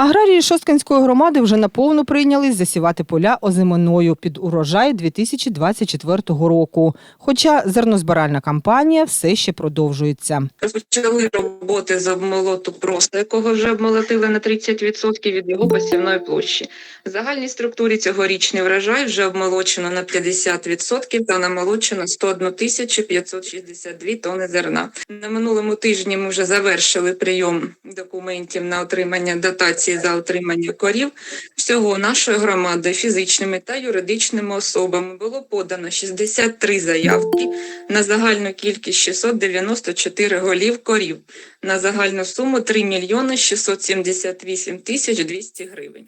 Аграрії Шосткинської громади вже наповну прийнялись засівати поля озиминою під урожай 2024 року. Хоча зернозбиральна кампанія все ще продовжується. Розпочали роботи з обмолоту проса, якого вже обмолотили на 30% від його посівної площі. В загальній структурі цьогорічний врожай вже обмолочено на 50% та намолочено 101 тисячу 562 тони зерна. На минулому тижні ми вже завершили прийом документів на отримання дотації за отримання корів. Всього нашої громади фізичними та юридичними особами було подано 63 заявки на загальну кількість 694 голів корів на загальну суму 3 мільйони 678 тисяч 200 гривень.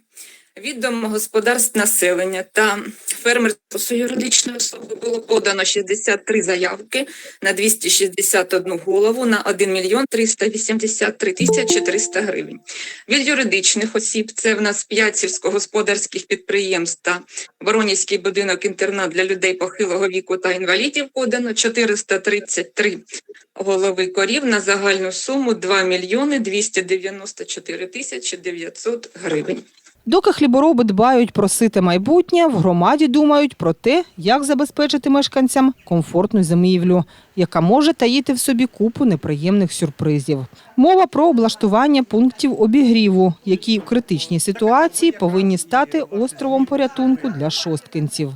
Від домогосподарств населення та фермерської юридичної особи було подано 63 заявки на 261 голову на 1 мільйон 383 тисячі 300 гривень. Від юридичних осіб це в нас 5 сільськогосподарських підприємств та Воронівський будинок-інтернат для людей похилого віку та інвалідів подано 433 голови корів на загальну суму 2 мільйони 294 тисячі 900 гривень. Доки хлібороби дбають про сите майбутнє, в громаді думають про те, як забезпечити мешканцям комфортну зимівлю, яка може таїти в собі купу неприємних сюрпризів. Мова про облаштування пунктів обігріву, які в критичній ситуації повинні стати островом порятунку для шосткинців.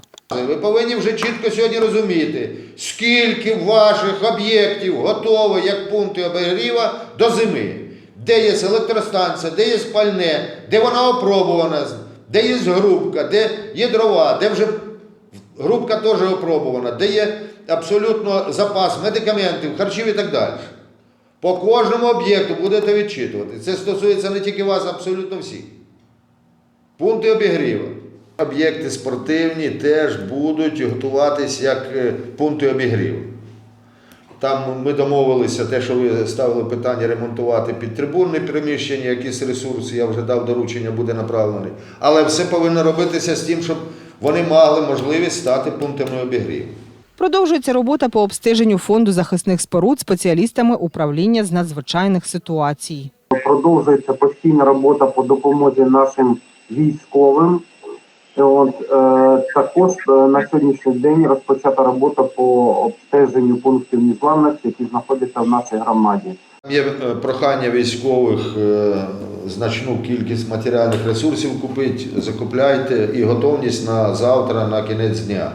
Ви повинні вже чітко сьогодні розуміти, скільки ваших об'єктів готово як пункти обігріва до зими. Де є електростанція, де є спальне, де вона опробувана, де є грубка, де є дрова, де вже грубка теж опробувана, де є абсолютно запас медикаментів, харчів і так далі. По кожному об'єкту будете відчитувати. Це стосується не тільки вас, абсолютно всіх. Пункти обігріву. Об'єкти спортивні теж будуть готуватись як е, пункти обігріву. Там ми домовилися, те, що ви ставили питання ремонтувати підтрибунні приміщення, якісь ресурси, я вже дав доручення, буде направлений. Але все повинно робитися з тим, щоб вони мали можливість стати пунктами обігріву. Продовжується робота по обстеженню фонду захисних споруд спеціалістами управління з надзвичайних ситуацій. продовжується постійна робота по допомозі нашим військовим. От, е, також е, на сьогоднішній день розпочата робота по обстеженню пунктів незламності, які знаходяться в нашій громаді. Є е, прохання військових е, значну кількість матеріальних ресурсів купити, закупляйте і готовність на завтра, на кінець дня,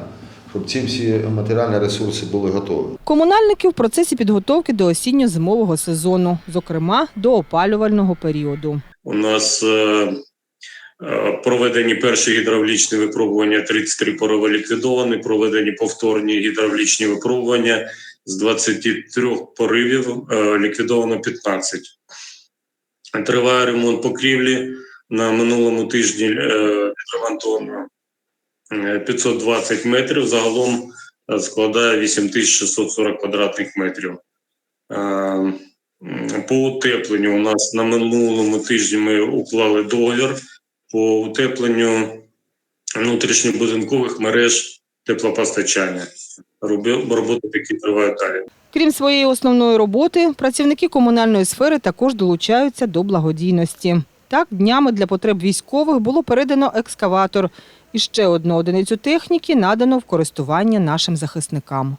щоб ці всі матеріальні ресурси були готові. Комунальники в процесі підготовки до осінньо-зимового сезону, зокрема до опалювального періоду. У нас проведені перші гідравлічні випробування, 33 порови ліквідовані, проведені повторні гідравлічні випробування. З 23 поривів е, ліквідовано 15. Триває ремонт покрівлі. На минулому тижні е, відремонтовано е, 520 метрів. Загалом е, складає 8640 квадратних метрів. Е, По утепленню у нас на минулому тижні ми уклали договір по утепленню внутрішньобудинкових мереж теплопостачання. Роботи такі тривають далі. Крім своєї основної роботи, працівники комунальної сфери також долучаються до благодійності. Так, днями для потреб військових було передано екскаватор. І ще одну одиницю техніки надано в користування нашим захисникам.